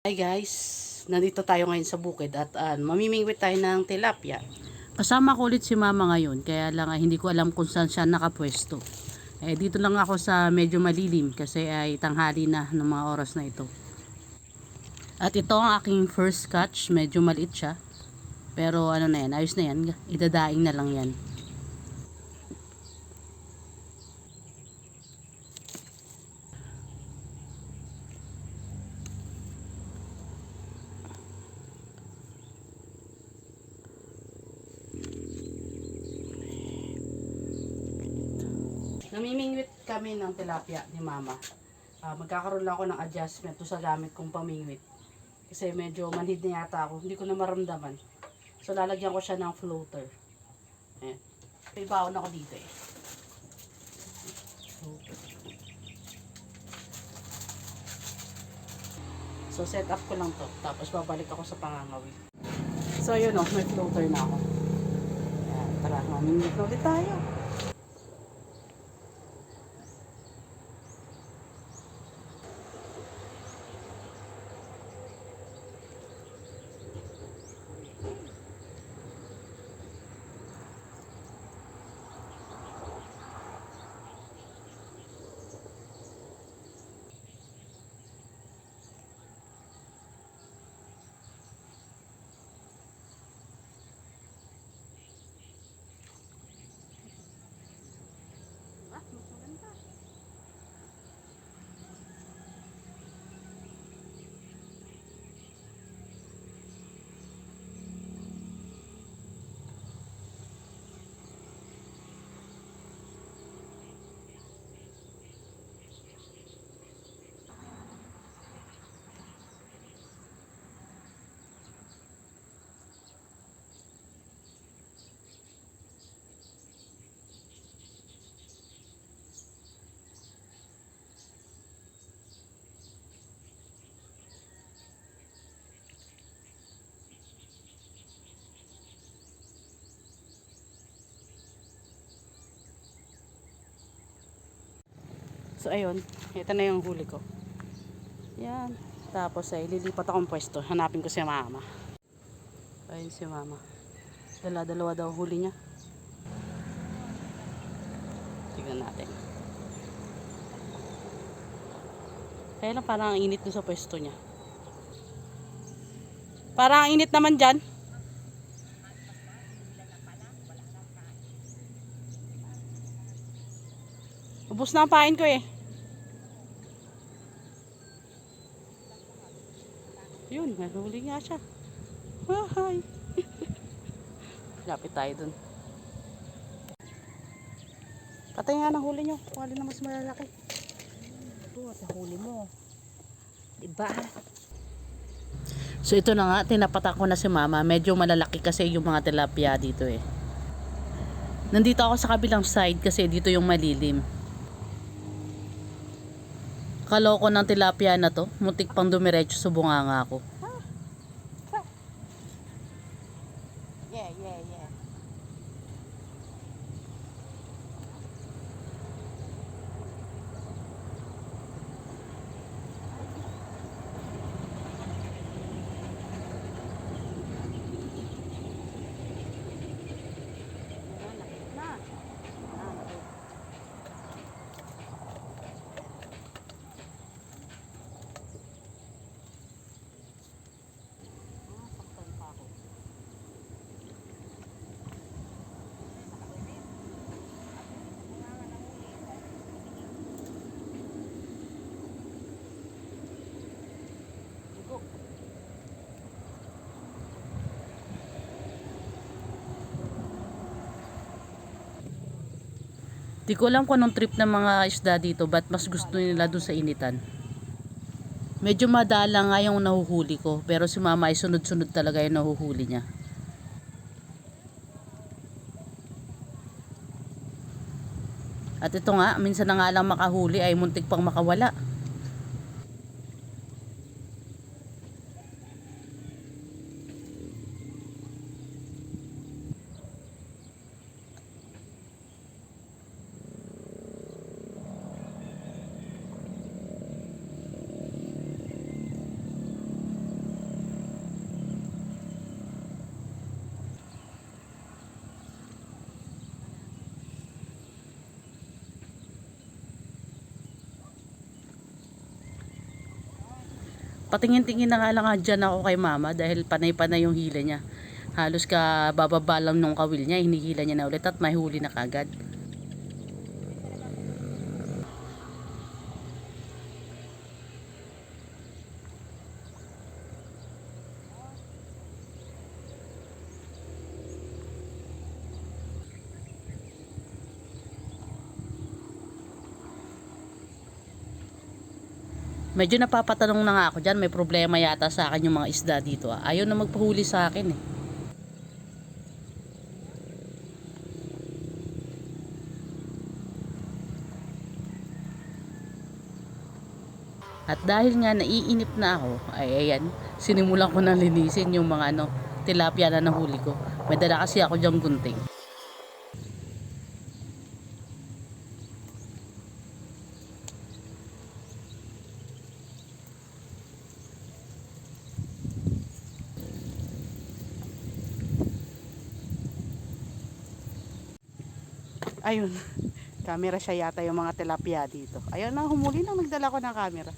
Hi guys, nandito tayo ngayon sa bukid at uh, mamimingwit tayo ng tilapia. Kasama ko ulit si mama ngayon, kaya lang ah, hindi ko alam kung saan siya nakapwesto. Eh, dito lang ako sa medyo malilim kasi ay tanghali na ng mga oras na ito. At ito ang aking first catch, medyo maliit siya. Pero ano na yan, ayos na yan, idadaing na lang yan. Namimingwit kami ng tilapia ni mama. Ah, magkakaroon lang ako ng adjustment to sa gamit kong pamingwit. Kasi medyo manhid na yata ako. Hindi ko na maramdaman. So lalagyan ko siya ng floater. Ayan. May baon ako dito eh. So set up ko lang to. Tapos babalik ako sa pangangawin. So yun o, may floater na ako. Ayan, tara, mamingwit na ulit tayo. So ayun, ito na yung huli ko. Yan. Tapos ay lilipat akong pwesto. Hanapin ko si mama. Ayun si mama. Dala-dalawa daw huli niya. Tignan natin. Kaya lang parang ang init dun sa pwesto niya. Parang ang init naman dyan. Ubus na ang pain ko eh. Yun, nahuli nga siya. Hi. Lapit tayo dun. Patay nga ng huli nyo. Alin na mas malalaki. Ito, at nahuli mo. Diba? So ito na nga, tinapatak ko na si mama. Medyo malalaki kasi yung mga tilapia dito eh. Nandito ako sa kabilang side kasi dito yung malilim. Kaloko ng tilapia na to. Muntik pang dumiretso sa bunganga ko. Di ko alam kung anong trip ng mga isda dito, ba't mas gusto nila doon sa initan. Medyo madala nga yung nahuhuli ko, pero si mama ay sunod-sunod talaga yung nahuhuli niya. At ito nga, minsan na nga lang makahuli ay muntik pang makawala. Patingin-tingin na nga lang nga dyan ako kay mama dahil panay-panay yung hila niya. Halos ka bababa lang nung kawil niya, hinihila niya na ulit at may huli na kagad. Medyo napapatanong na nga ako dyan, may problema yata sa akin yung mga isda dito. Ah. Ayaw na magpahuli sa akin eh. At dahil nga naiinip na ako, ay ayan, sinimulan ko na linisin yung mga ano, tilapia na nahuli ko. May dala kasi ako dyang gunting. Ayun, camera siya yata yung mga tilapia dito. Ayun na, humuli nang nagdala ko ng camera.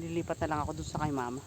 Lilipat na lang ako dun sa kay mama.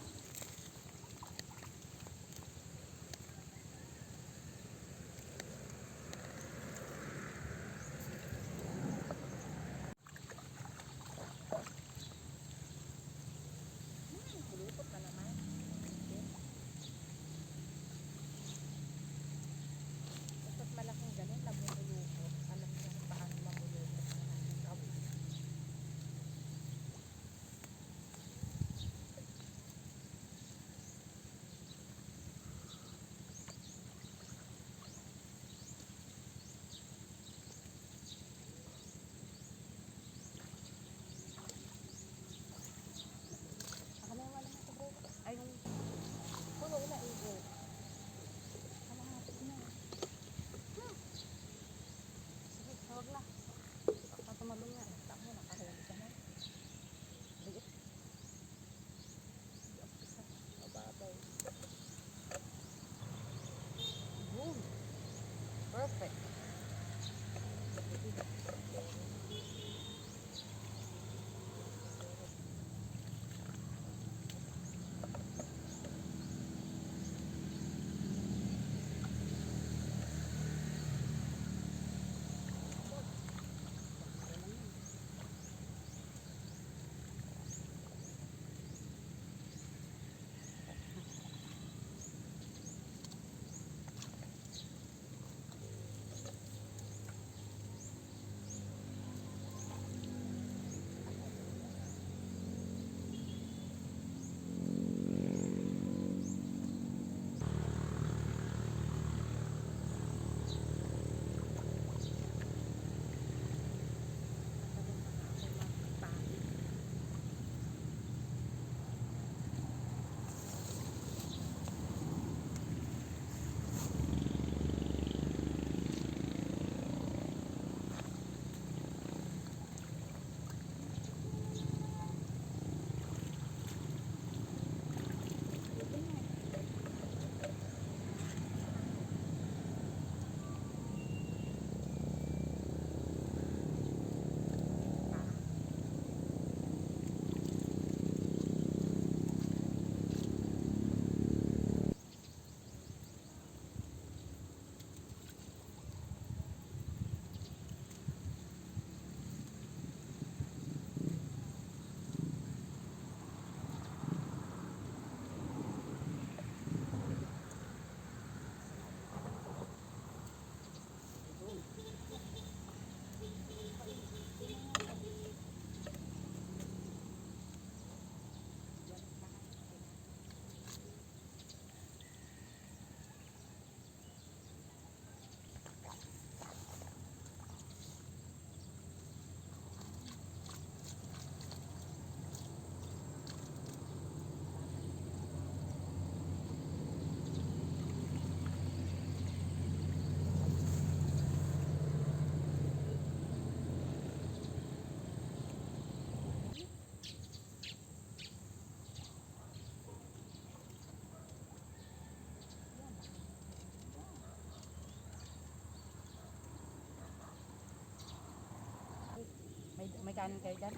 May, may kanin kayo dyan?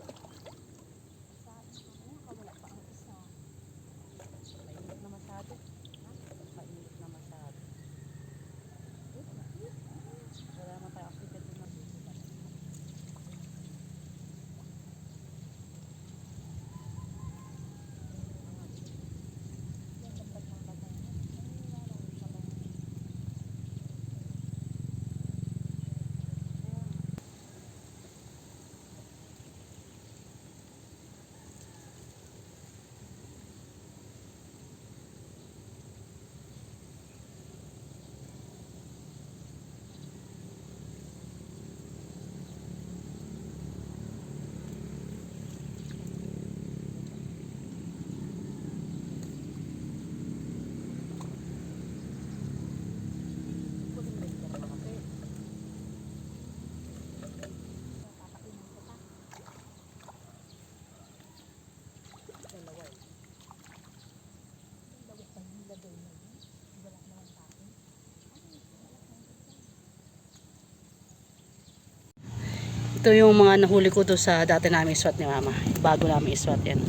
Ito yung mga nahuli ko to sa dati namin iswat ni mama. Bago namin iswat yan.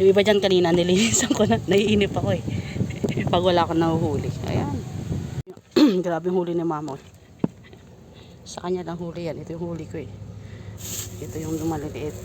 Yung iba dyan kanina, nilinisan ko na. Naiinip ako eh. Pag wala akong nahuhuli. Ayan. Grabe yung huli ni mama. oh. Sa kanya lang huli yan. Ito yung huli ko eh. Ito yung maliliit.